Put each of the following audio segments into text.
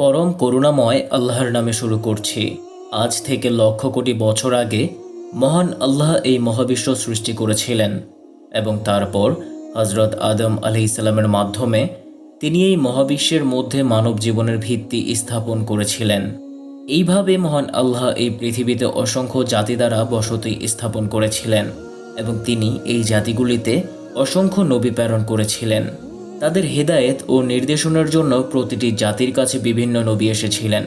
পরম করুণাময় আল্লাহর নামে শুরু করছি। আজ থেকে লক্ষ কোটি বছর আগে মহান আল্লাহ এই মহাবিশ্ব সৃষ্টি করেছিলেন এবং তারপর হজরত আদম আলি ইসলামের মাধ্যমে তিনি এই মহাবিশ্বের মধ্যে মানব জীবনের ভিত্তি স্থাপন করেছিলেন। এইভাবে মহান আল্লাহ এই পৃথিবীতে অসংখ্য জাতি দ্বারা বসতি স্থাপন করেছিলেন এবং তিনি এই জাতিগুলিতে অসংখ্য নবী প্রেরণ করেছিলেন। তাদের হেদায়েত ও নির্দেশনার জন্য প্রতিটি জাতির কাছে বিভিন্ন নবী এসেছিলেন।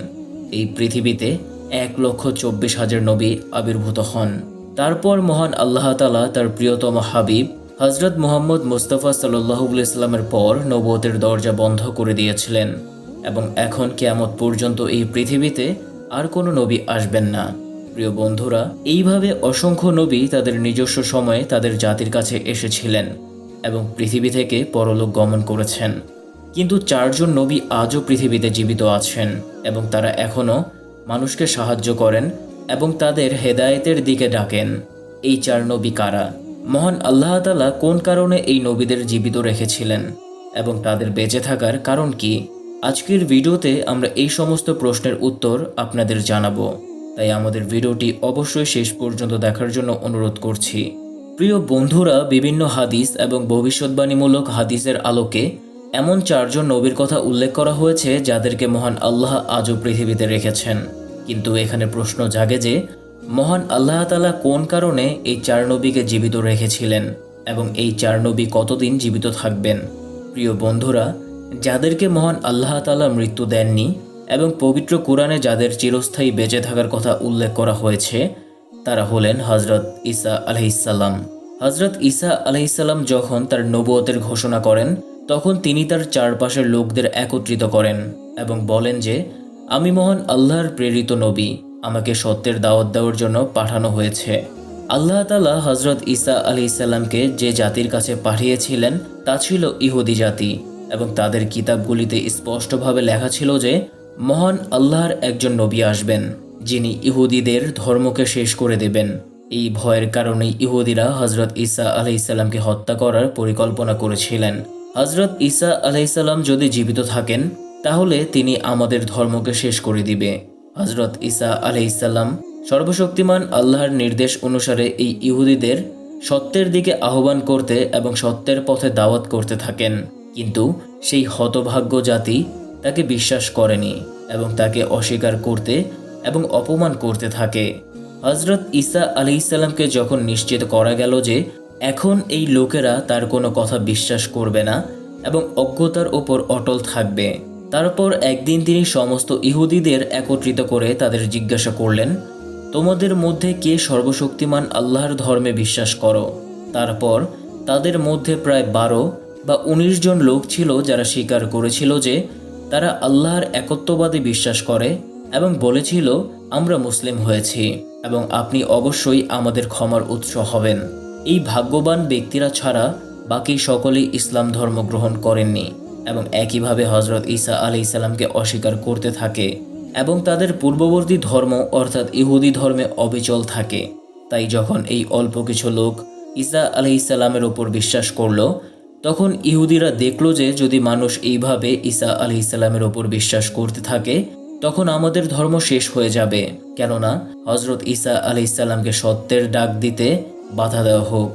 এই পৃথিবীতে এক লক্ষ চব্বিশ হাজার নবী আবির্ভূত হন। তারপর মহান আল্লাহ তালা তার প্রিয়তম হাবিব হজরত মোহাম্মদ মুস্তফা সাল্লাহুল ইসলামের পর নবতের দরজা বন্ধ করে দিয়েছিলেন এবং এখন কেয়ামত পর্যন্ত এই পৃথিবীতে আর কোনো নবী আসবেন না। প্রিয় বন্ধুরা, এইভাবে অসংখ্য নবী তাদের নিজস্ব সময়ে তাদের জাতির কাছে এসেছিলেন। এবং পৃথিবী থেকে পরলোক গমন করেছেন। কিন্তু চারজন নবী আজও পৃথিবীতে জীবিত আছেন এবং তারা এখনও মানুষকে সাহায্য করেন এবং তাদের হেদায়েতের দিকে ডাকেন। এই চার নবী কারা? মহান আল্লাহ তালা কোন কারণে এই নবীদের জীবিত রেখেছিলেন? এবং তাদের বেঁচে থাকার কারণ কি? আজকের ভিডিওতে আমরা এই সমস্ত প্রশ্নের উত্তর আপনাদের জানাব। তাই আমাদের ভিডিওটি অবশ্যই শেষ পর্যন্ত দেখার জন্য অনুরোধ করছি। প্রিয় বন্ধুরা, বিভিন্ন হাদিস এবং ভবিষ্যৎবাণীমূলক হাদিসের আলোকে এমন চারজন নবীর কথা উল্লেখ করা হয়েছে যাদেরকে মহান আল্লাহ আজও পৃথিবীতে রেখেছেন। কিন্তু এখানে প্রশ্ন জাগে যে, মহান আল্লাহ তালা কোন কারণে এই চার নবীকে জীবিত রেখেছিলেন এবং এই চার নবী কতদিন জীবিত থাকবেন? প্রিয় বন্ধুরা, যাদেরকে মহান আল্লাহ তালা মৃত্যু দেননি এবং পবিত্র কোরআনে যাদের চিরস্থায়ী বেঁচে থাকার কথা উল্লেখ করা হয়েছে তারা হলেন হজরত ঈসা আলহিসাল্লাম হজরত ঈসা আলহিসাল্লাম যখন তার নবুয়তের ঘোষণা করেন, তখন তিনি তার চারপাশের লোকদের একত্রিত করেন এবং বলেন যে, আমি মহান আল্লাহর প্রেরিত নবী, আমাকে সত্যের দাওয়াত দেওয়ার জন্য পাঠানো হয়েছে। আল্লাহ তালা হজরত ঈসা আলি ইসাল্লামকে যে জাতির কাছে পাঠিয়েছিলেন, তা ছিল ইহুদি জাতি এবং তাদের কিতাবগুলিতে স্পষ্টভাবে লেখা ছিল যে, মহান আল্লাহর একজন নবী আসবেন। যিনি ইহুদিদের ধর্মকে শেষ করে দেবেন। এই ভয়ের কারণেই ইহুদিরা হজরত ঈসা আলাইসাল্লামকে হত্যা করার পরিকল্পনা করেছিলেন। হজরত ঈসা আলাইসাল্লাম যদি জীবিত থাকেন, তাহলে তিনি আমাদের ধর্মকে শেষ করে দিবে। হজরত ঈসা আলাইসাল্লাম সর্বশক্তিমান আল্লাহর নির্দেশ অনুসারে এই ইহুদিদের সত্যের দিকে আহ্বান করতে এবং সত্যের পথে দাওয়াত করতে থাকেন। কিন্তু সেই হতভাগ্য জাতি তাকে বিশ্বাস করেনি এবং তাকে অস্বীকার করতে এবং অপমান করতে থাকে। হজরত ঈসা আলি ইসাল্লামকে যখন নিশ্চিত করা গেল যে এখন এই লোকেরা তার কোনো কথা বিশ্বাস করবে না এবং অজ্ঞতার ওপর অটল থাকবে, তারপর একদিন তিনি সমস্ত ইহুদিদের একত্রিত করে তাদের জিজ্ঞাসা করলেন, তোমাদের মধ্যে কে সর্বশক্তিমান আল্লাহর ধর্মে বিশ্বাস করো? তারপর, তাদের মধ্যে প্রায় বারো বা উনিশ জন লোক ছিল যারা স্বীকার করেছিল যে তারা আল্লাহর একত্ববাদে বিশ্বাস করে এবং বলেছিল, আমরা মুসলিম হয়েছি এবং আপনি অবশ্যই আমাদের ক্ষমার উৎস হবেন। এই ভাগ্যবান ব্যক্তিরা ছাড়া বাকি সকলেই ইসলাম ধর্ম গ্রহণ করেননি এবং একইভাবে হজরত ঈসা আলি ইসাল্লামকে অস্বীকার করতে থাকে এবং তাদের পূর্ববর্তী ধর্ম অর্থাৎ ইহুদি ধর্মে অবিচল থাকে। তাই যখন এই অল্প কিছু লোক ঈসা আলি ইসাল্লামের ওপর বিশ্বাস করল, তখন ইহুদিরা দেখল যে যদি মানুষ এইভাবে ঈসা আলি ইসাল্লামের ওপর বিশ্বাস করতে থাকে তখন আমাদের ধর্ম শেষ হয়ে যাবে। কেননা হজরত ঈসা আলি ইসাল্লামকে সত্যের ডাক দিতে বাধা দেওয়া হোক,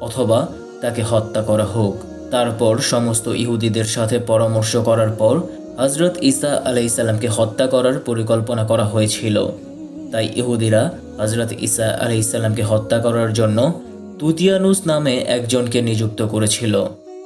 অথবা তাকে হত্যা করা হোক। তারপর সমস্ত ইহুদিদের সাথে পরামর্শ করার পর হজরত ঈসা আলাইসাল্লামকে হত্যা করার পরিকল্পনা করা হয়েছিল। তাই ইহুদিরা হজরত ঈসা আলাইসাল্লামকে হত্যা করার জন্য তুতিয়ানুস নামে একজনকে নিযুক্ত করেছিল।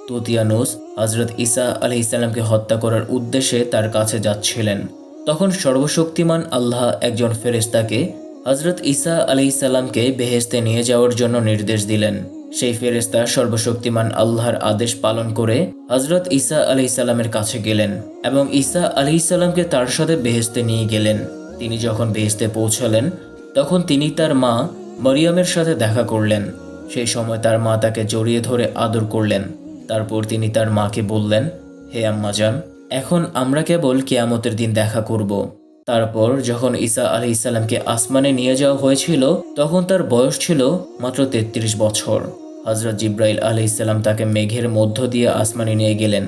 তুতিয়ানুস হজরত ঈসা আলাইসাল্লামকে হত্যা করার উদ্দেশ্যে তার কাছে যাচ্ছিলেন। তখন সর্বশক্তিমান আল্লাহ একজন ফেরেস্তাকে হজরত ঈসা আলাইসাল্লামকে বেহেস্তে নিয়ে যাওয়ার জন্য নির্দেশ দিলেন। সেই ফেরেস্তা সর্বশক্তিমান আল্লাহর আদেশ পালন করে হজরত ঈসা আলি সাল্লামের কাছে গেলেন এবং ঈসা আলি সাল্লামকে তার সাথে বেহেস্তে নিয়ে গেলেন। তিনি যখন বেহেস্তে পৌঁছালেন, তখন তিনি তার মা মরিয়মের সাথে দেখা করলেন। সেই সময় তার মা তাকে জড়িয়ে ধরে আদর করলেন। তারপর তিনি তার মাকে বললেন, হে আম্মা আম্মাজান এখন আমরা কেবল কেয়ামতের দিন দেখা করব। তারপর যখন ঈসা আলি ইসাল্লামকে আসমানে নিয়ে যাওয়া হয়েছিল, তখন তার বয়স ছিল মাত্র তেত্রিশ বছর। হজরত জিব্রাইল আলি ইসাল্লাম তাকে মেঘের মধ্য দিয়ে আসমানে নিয়ে গেলেন।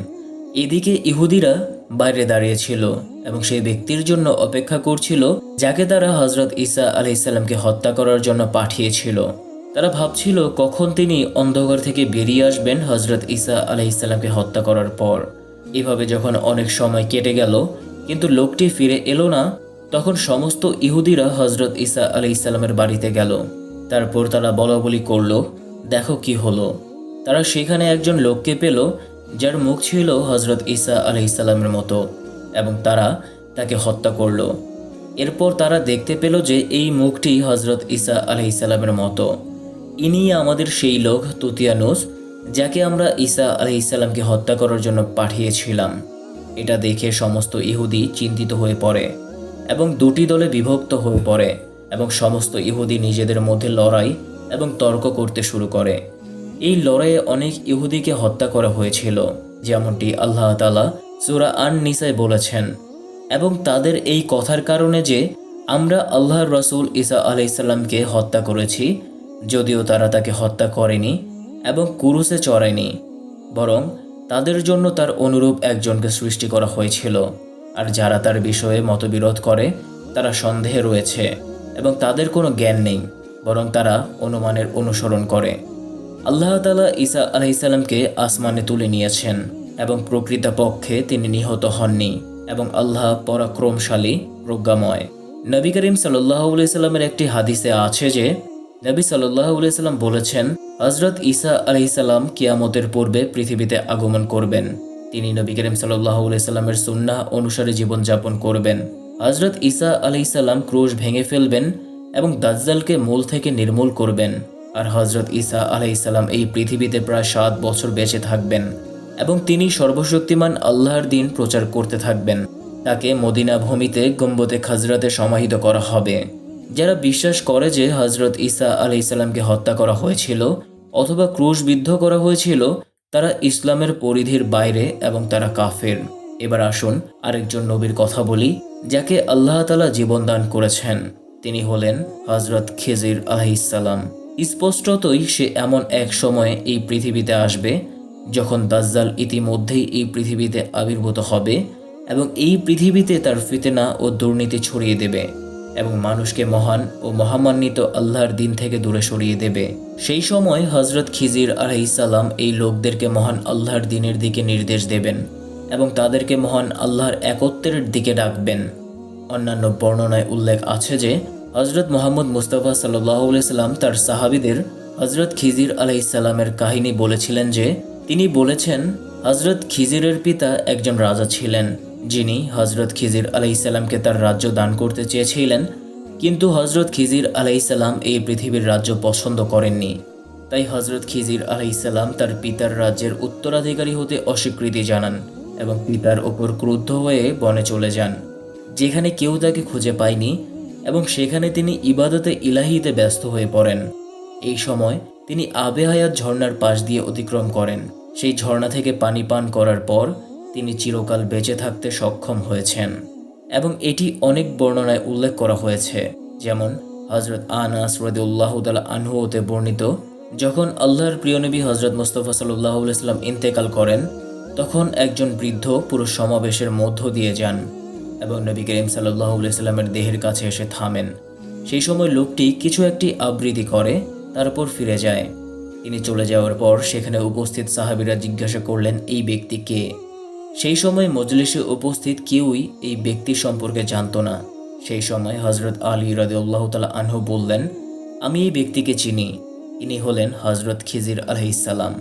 এদিকে ইহুদিরা বাইরে দাঁড়িয়েছিল এবং সেই ব্যক্তির জন্য অপেক্ষা করছিল, যাকে তারা হজরত ঈসা আলাইসাল্লামকে হত্যা করার জন্য পাঠিয়েছিল। তারা ভাবছিল, কখন তিনি অন্ধকার থেকে বেরিয়ে আসবেন হজরত ঈসা আলাইসাল্লামকে হত্যা করার পর। এভাবে যখন অনেক সময় কেটে গেল, কিন্তু লোকটি ফিরে এলো না, তখন সমস্ত ইহুদিরা হজরত ঈসা আলাইসাল্লামের বাড়িতে গেল। তারপর তারা বলা বলি করল, দেখো কি হলো। তারা সেখানে একজন লোককে পেল, যার মুখ ছিল হজরত ঈসা আলাইসাল্লামের মতো, এবং তারা তাকে হত্যা করল। এরপর তারা দেখতে পেল যে এই মুখটি হজরত ঈসা আলাইসাল্লামের মতো। ইনি আমাদের সেই লোক তুতিয়ানুস যাকে আমরা ঈসা ইসাল্লামকে হত্যা করার জন্য পাঠিয়েছিলাম। এটা দেখে সমস্ত ইহুদি চিন্তিত হয়ে পড়ে এবং দুটি দলে বিভক্ত হয়ে পড়ে এবং সমস্ত ইহুদি নিজেদের মধ্যে লড়াই এবং তর্ক করতে শুরু করে। এই লড়াইয়ে অনেক ইহুদিকে হত্যা করা হয়েছিল, যেমনটি আল্লাহ তালা সুরা আন নিসায় বলেছেন। এবং তাদের এই কথার কারণে যে আমরা আল্লাহর রসুল ঈসা আলাইসাল্লামকে হত্যা করেছি, যদিও তারা তাকে হত্যা করেনি এবং কুরুসে চড়ায়নি, বরং তাদের জন্য তার অনুরূপ একজনকে সৃষ্টি করা হয়েছিল। আর যারা তার বিষয়ে মতবিরোধ করে, তারা সন্দেহে রয়েছে এবং তাদের কোনো জ্ঞান নেই, বরং তারা অনুমানের অনুসরণ করে। আল্লাহ তালা ঈসা আলাইসাল্লামকে আসমানে তুলে নিয়েছেন এবং প্রকৃতপক্ষে তিনি নিহত হননি এবং আল্লাহ পরাক্রমশালী, প্রজ্ঞাময়। নবী করিম সাল্লাহ সাল্লামের একটি হাদিসে আছে যে নবী সাল্লাম বলেছেন হজরত ঈসা আলাইসাল্লাম কিয়ামতের পূর্বে পৃথিবীতে আগমন করবেন। তিনি নবী করিম সাল্লাহ সাল্লামের সুন্নাহ অনুসারে জীবনযাপন করবেন। হজরত ঈসা আলাইসাল্লাম ক্রুশ ভেঙে ফেলবেন এবং দাজ্জালকে মূল থেকে নির্মূল করবেন। আর হজরত ঈসা আলাইসাল্লাম এই পৃথিবীতে প্রায় সাত বছর বেঁচে থাকবেন এবং তিনি সর্বশক্তিমান আল্লাহর দিন প্রচার করতে থাকবেন। তাকে মদিনা ভূমিতে গম্বতে খাজরাতে সমাহিত করা হবে। যারা বিশ্বাস করে যে হজরত ঈসা আলাইসাল্লামকে হত্যা করা হয়েছিল অথবা ক্রুশবিদ্ধ করা হয়েছিল, তারা ইসলামের পরিধির বাইরে এবং তারা কাফের। এবার আসুন আরেকজন নবীর কথা বলি, যাকে আল্লাহ তালা জীবনদান করেছেন। তিনি হলেন হজরত খেজির আলাইসাল্লাম স্পষ্টতই সে এমন এক সময়ে এই পৃথিবীতে আসবে, যখন দাজ্জাল ইতিমধ্যেই এই পৃথিবীতে আবির্ভূত হবে এবং এই পৃথিবীতে তার ফিতেনা ও দুর্নীতি ছড়িয়ে দেবে। এবং মানুষকে মহান ও মহামান্বিত আল্লাহর দিন থেকে দূরে সরিয়ে দেবে। সেই সময় হজরত খিজির আলাইসাল্লাম এই লোকদেরকে মহান আল্লাহর দিনের দিকে নির্দেশ দেবেন এবং তাদেরকে মহান আল্লাহর একত্রের দিকে ডাকবেন। অন্যান্য বর্ণনায় উল্লেখ আছে যে হজরত মোহাম্মদ মুস্তাফা সাল্লাম তার সাহাবিদের হজরত খিজির আলাইসাল্লামের কাহিনী বলেছিলেন যে, তিনি বলেছেন হজরত খিজিরের পিতা একজন রাজা ছিলেন। যিনি হজরত খিজির আলাইসাল্লামকে তার রাজ্য দান করতে চেয়েছিলেন, কিন্তু হজরত খিজির আলাইসাল্লাম এই পৃথিবীর রাজ্য পছন্দ করেননি। তাই হজরত খিজির আলাইসাল্লাম তার পিতার রাজ্যের উত্তরাধিকারী হতে অস্বীকৃতি জানান এবং পিতার ওপর ক্রুদ্ধ হয়ে বনে চলে যান, যেখানে কেউ তাকে খুঁজে পায়নি এবং সেখানে তিনি ইবাদতে ইলাহিতে ব্যস্ত হয়ে পড়েন। এই সময় তিনি আবে হায়াত ঝর্ণার পাশ দিয়ে অতিক্রম করেন। সেই ঝর্ণা থেকে পানি পান করার পর তিনি চিরকাল বেঁচে থাকতে সক্ষম হয়েছেন এবং এটি অনেক বর্ণনায় উল্লেখ করা হয়েছে, যেমন হজরত আনাস রদুল্লাহ আনহুতে বর্ণিত, যখন আল্লাহর প্রিয় নবী হজরত মুস্তফা সাল্লাহ ইসলাম ইন্তেকাল করেন, তখন একজন বৃদ্ধ পুরো সমাবেশের মধ্য দিয়ে যান এবং নবী করিম সাল্লাহ ইসলামের দেহের কাছে এসে থামেন। সেই সময় লোকটি কিছু একটি আবৃত্তি করে তারপর ফিরে যায়। তিনি চলে যাওয়ার পর সেখানে উপস্থিত সাহাবিরা জিজ্ঞাসা করলেন, এই ব্যক্তি কে? সেই সময় মজলিসে উপস্থিত কেউই এই ব্যক্তি সম্পর্কে জানত না। সেই সময় হজরত আলী রাদিউল্লাহ তালা আনহু বললেন, আমি এই ব্যক্তিকে চিনি। ইনি হলেন হজরত খিজির আলহিসাল্লাম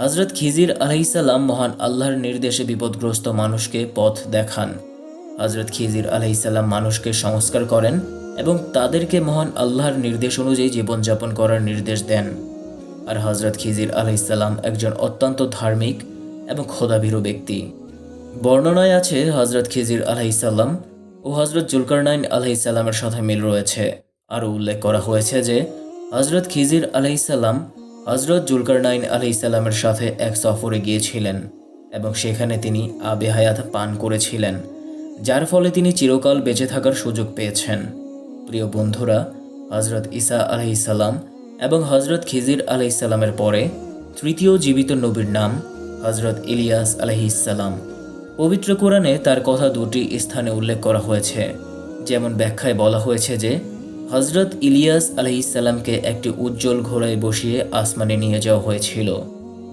হজরত খিজির আলহিসাল্লাম মহান আল্লাহর নির্দেশে বিপদগ্রস্ত মানুষকে পথ দেখান। হজরত খিজির আলহিসাল্লাম মানুষকে সংস্কার করেন এবং তাদেরকে মহান আল্লাহর নির্দেশ অনুযায়ী জীবনযাপন করার নির্দেশ দেন। আর হজরত খিজির আলহিসাল্লাম একজন অত্যন্ত ধার্মিক এবং খোদাভীরু ব্যক্তি। বর্ণনায় আছে হজরত খিজির আলহিসাল্লাম ও হজরত জুলকারনাইন আলহিসাল্লামের সাথে মিল রয়েছে। আরও উল্লেখ করা হয়েছে যে হজরত খিজির আলহিসাল্লাম হজরত জুলকারনাইন আলহিসাল্লামের সাথে এক সফরে গিয়েছিলেন এবং সেখানে তিনি আবে হায়াত পান করেছিলেন, যার ফলে তিনি চিরকাল বেঁচে থাকার সুযোগ পেয়েছেন। প্রিয় বন্ধুরা হজরত ঈসা আলহিসাল্লাম এবং হজরত খিজির আলহিসাল্লামের পরে তৃতীয় জীবিত নবীর নাম হজরত ইলিয়াস আলহিসাল্লাম পবিত্র কোরআনে তার কথা দুটি স্থানে উল্লেখ করা হয়েছে। যেমন ব্যাখ্যায় বলা হয়েছে যে হজরত ইলিয়াস আলহিসাল্লামকে একটি উজ্জ্বল ঘোড়ায় বসিয়ে আসমানে নিয়ে যাওয়া হয়েছিল।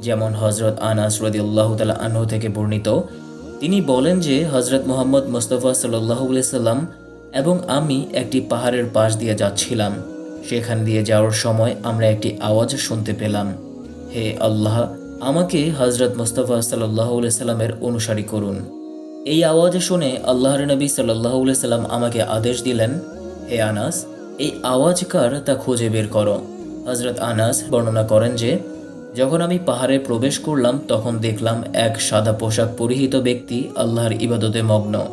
যেমন হজরত আনাস রদিউল্লাহ তালা আনহু থেকে বর্ণিত, তিনি বলেন যে হজরত মোহাম্মদ মোস্তফা সাল্লাহ সাল্লাম এবং আমি একটি পাহাড়ের পাশ দিয়ে যাচ্ছিলাম। সেখান দিয়ে যাওয়ার সময় আমরা একটি আওয়াজ শুনতে পেলাম। হে আল্লাহ আমাকে হজরত মোস্তফা সাল্লাহ সাল্লামের অনুসারী করুন। এই আওয়াজ শুনে আল্লাহর নবী সাল্লাহ সাল্লাম আমাকে আদেশ দিলেন, হে আনাস, এই আওয়াজ কার তা খুঁজে বের করো। হজরত আনাস বর্ণনা করেন যে, যখন আমি পাহাড়ে প্রবেশ করলাম তখন দেখলাম এক সাদা পোশাক পরিহিত ব্যক্তি আল্লাহর ইবাদতে মগ্ন।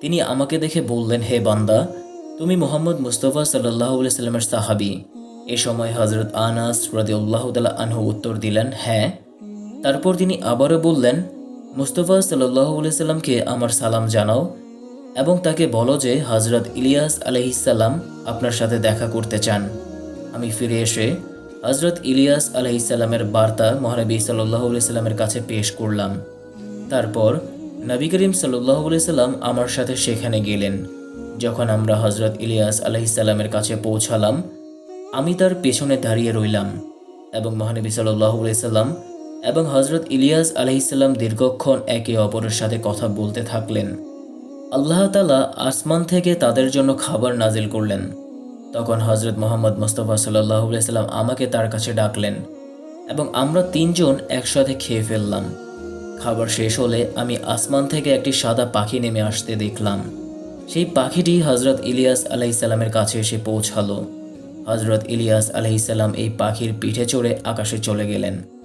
তিনি আমাকে দেখে বললেন, হে বান্দা, তুমি মোহাম্মদ মুস্তফা সাল্লাহ সাল্লামের সাহাবি। এ সময় হজরত আনাস রদিউল্লাহ তালা আনহু উত্তর দিলেন হ্যাঁ তারপর তিনি আবারও বললেন, মুস্তফা সাল্লাহ সাল্লামকে আমার সালাম জানাও এবং তাকে বলো যে হজরত ইলিয়াস আলহিসাল্লাম আপনার সাথে দেখা করতে চান। আমি ফিরে এসে হজরত ইলিয়াস আলহিসাল্লামের বার্তা মহানবী সাল্লাহ সাল্লামের কাছে পেশ করলাম। তারপর নবী করিম সাল্লাহ সাল্লাম আমার সাথে সেখানে গেলেন। যখন আমরা হজরত ইলিয়াস আলহিসাল্লামের কাছে পৌঁছালাম, আমি তার পেছনে দাঁড়িয়ে রইলাম এবং মহানবী সাল্লাহ সাল্লাম এবং হজরত ইলিয়াস আলহিসাল্লাম দীর্ঘক্ষণ একে অপরের সাথে কথা বলতে থাকলেন। আল্লাহ তালা আসমান থেকে তাদের জন্য খাবার নাজিল করলেন। তখন হজরত মোহাম্মদ মোস্তফা সাল্লাহ সাল্লাম আমাকে তার কাছে ডাকলেন এবং আমরা তিনজন একসাথে খেয়ে ফেললাম। খাবার শেষ হলে আমি আসমান থেকে একটি সাদা পাখি নেমে আসতে দেখলাম। সেই পাখিটি হজরত ইলিয়াস আলাইসাল্লামের কাছে এসে পৌঁছালো। হজরত ইলিয়াস আলাইসাল্লাম এই পাখির পিঠে চড়ে আকাশে চলে গেলেন।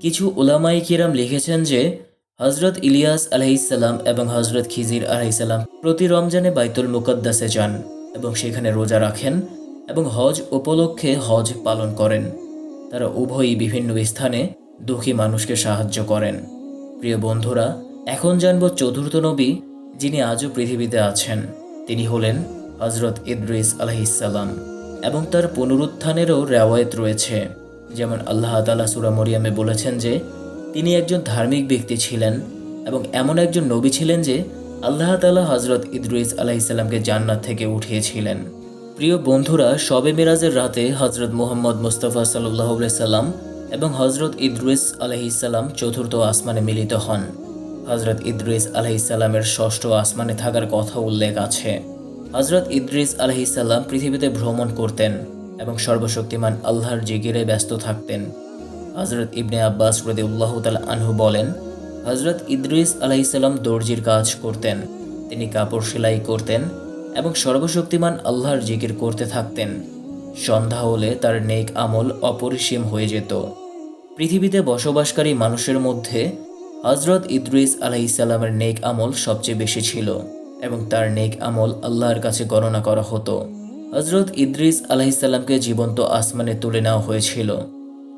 কিছু ওলামাই কিরাম লিখেছেন যে হজরত ইলিয়াস আলহিসাল্লাম এবং হজরত খিজির আলহিসাল্লাম প্রতি রমজানে বাইতুল মুকদ্দাসে যান এবং সেখানে রোজা রাখেন এবং হজ উপলক্ষে হজ পালন করেন। তারা উভয়ই বিভিন্ন স্থানে দুঃখী মানুষকে সাহায্য করেন। প্রিয় বন্ধুরা, এখন জানব চতুর্থ নবী যিনি আজও পৃথিবীতে আছেন। তিনি হলেন হজরত ইদ্রিস আলহিসাল্লাম এবং তার পুনরুত্থানেরও রেওয়ায়ত রয়েছে। যেমন আল্লাহ তালা সুরা মরিয়ামে বলেছেন যে, তিনি একজন ধার্মিক ব্যক্তি ছিলেন এবং এমন একজন নবী ছিলেন যে, আল্লাহ তালা হজরত ইদ্রিস আলাহিসাল্লামকে জান্নাত থেকে উঠিয়েছিলেন। প্রিয় বন্ধুরা শবে মিরাজের রাতে হজরত মুহম্মদ মুস্তফা সাল্লাহ সাল্লাম এবং হজরত ইদ্রিস আলহিসাল্লাম চতুর্থ আসমানে মিলিত হন। হজরত ইদ্রিস আলহিসাল্লামের ষষ্ঠ আসমানে থাকার কথা উল্লেখ আছে। হজরত ইদ্রিস আলহিসাল্লাম পৃথিবীতে ভ্রমণ করতেন। এবং সর্বশক্তিমান আল্লাহর জিগিরে ব্যস্ত থাকতেন। হজরত ইবনে আব্বাস রদি উল্লাহ আনহু বলেন হজরত ইদ্রিস আলাইসাল্লাম দর্জির কাজ করতেন, তিনি কাপড় সেলাই করতেন এবং সর্বশক্তিমান আল্লাহর জিকির করতে থাকতেন। সন্ধ্যা হলে তার নেক আমল অপরিসীম হয়ে যেত। পৃথিবীতে বসবাসকারী মানুষের মধ্যে হজরত ইদ্রিস আলাইসাল্লামের নেক আমল সবচেয়ে বেশি ছিল এবং তার নেক আমল আল্লাহর কাছে গণনা করা হতো। হজরত ইদ্রিস আলাহিসাল্লামকে জীবন্ত আসমানে তুলে নেওয়া হয়েছিল।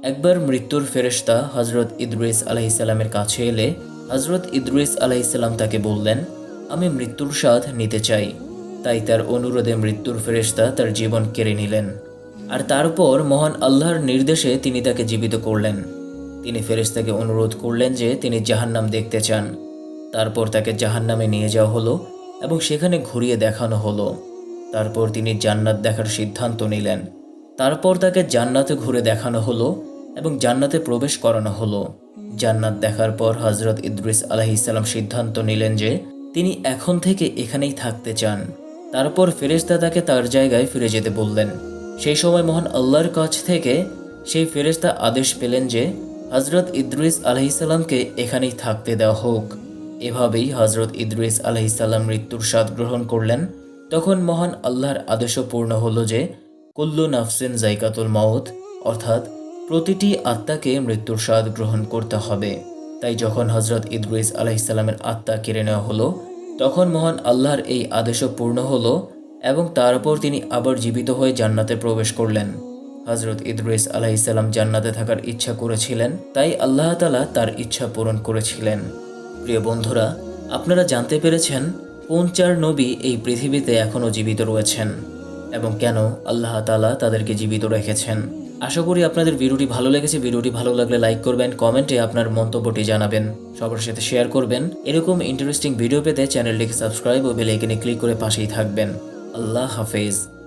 একবার মৃত্যুর ফেরেশতা হজরত ইদ্রিস আলাহিসাল্লামের কাছে এলে হজরত ইদ্রিস আলাহিসাল্লাম তাকে বললেন, আমি মৃত্যুর স্বাদ নিতে চাই। তাই তার অনুরোধে মৃত্যুর ফেরেশতা তার জীবন কেড়ে নিলেন। আর তারপর মহান আল্লাহর নির্দেশে তিনি তাকে জীবিত করলেন। তিনি ফেরেশতাকে অনুরোধ করলেন যে তিনি জাহান্নাম দেখতে চান। তারপর তাকে জাহান্নামে নিয়ে যাওয়া হলো এবং সেখানে ঘুরিয়ে দেখানো হলো। তারপর তিনি জান্নাত দেখার সিদ্ধান্ত নিলেন। তারপর তাকে জান্নাতে ঘুরে দেখানো হলো এবং জান্নাতে প্রবেশ করানো হলো। জান্নাত দেখার পর হজরত ইদ্রিস আলাহিসাল্লাম সিদ্ধান্ত নিলেন যে তিনি এখন থেকে এখানেই থাকতে চান। তারপর ফেরেশতা তাকে তার জায়গায় ফিরে যেতে বললেন। সেই সময় মহান আল্লাহর কাছ থেকে সেই ফেরেশতা আদেশ পেলেন যে হজরত ইদ্রিস আলহিসাল্লামকে এখানেই থাকতে দেওয়া হোক। এভাবেই হজরত ইদ্রিস আলহিসাল্লাম মৃত্যুর স্বাদ গ্রহণ করলেন তখন মহান আল্লাহর আদেশও পূর্ণ হলো যে, কুল্লু নাফসেন জাইকাতুল মাউত, অর্থাৎ প্রতিটি আত্মাকে মৃত্যুর স্বাদ গ্রহণ করতে হবে। তাই যখন হজরত ইদ্রিস আলাইসাল্লামের আত্মা কেড়ে নেওয়া হলো, তখন মহান আল্লাহর এই আদেশও পূর্ণ হলো এবং তারপর তিনি আবার জীবিত হয়ে জান্নাতে প্রবেশ করলেন। হজরত ইদ্রিস আলাইসাল্লাম জান্নাতে থাকার ইচ্ছা করেছিলেন, তাই আল্লাহ তালা তার ইচ্ছা পূরণ করেছিলেন। প্রিয় বন্ধুরা, আপনারা জানতে পেরেছেন কোন চার নবী এই পৃথিবীতে এখনও জীবিত রয়েছেন। এবং কেন আল্লাহ তালা তাদেরকে জীবিত রেখেছেন? আশা করি আপনাদের ভিডিওটি ভালো লেগেছে। ভিডিওটি ভালো লাগলে লাইক করবেন, কমেন্টে আপনার মন্তব্যটি জানাবেন। সবার সাথে শেয়ার করবেন। এরকম ইন্টারেস্টিং ভিডিও পেতে চ্যানেলটিকে সাবস্ক্রাইব ও বেলাইকনে ক্লিক করে পাশেই থাকবেন। আল্লাহ হাফেজ।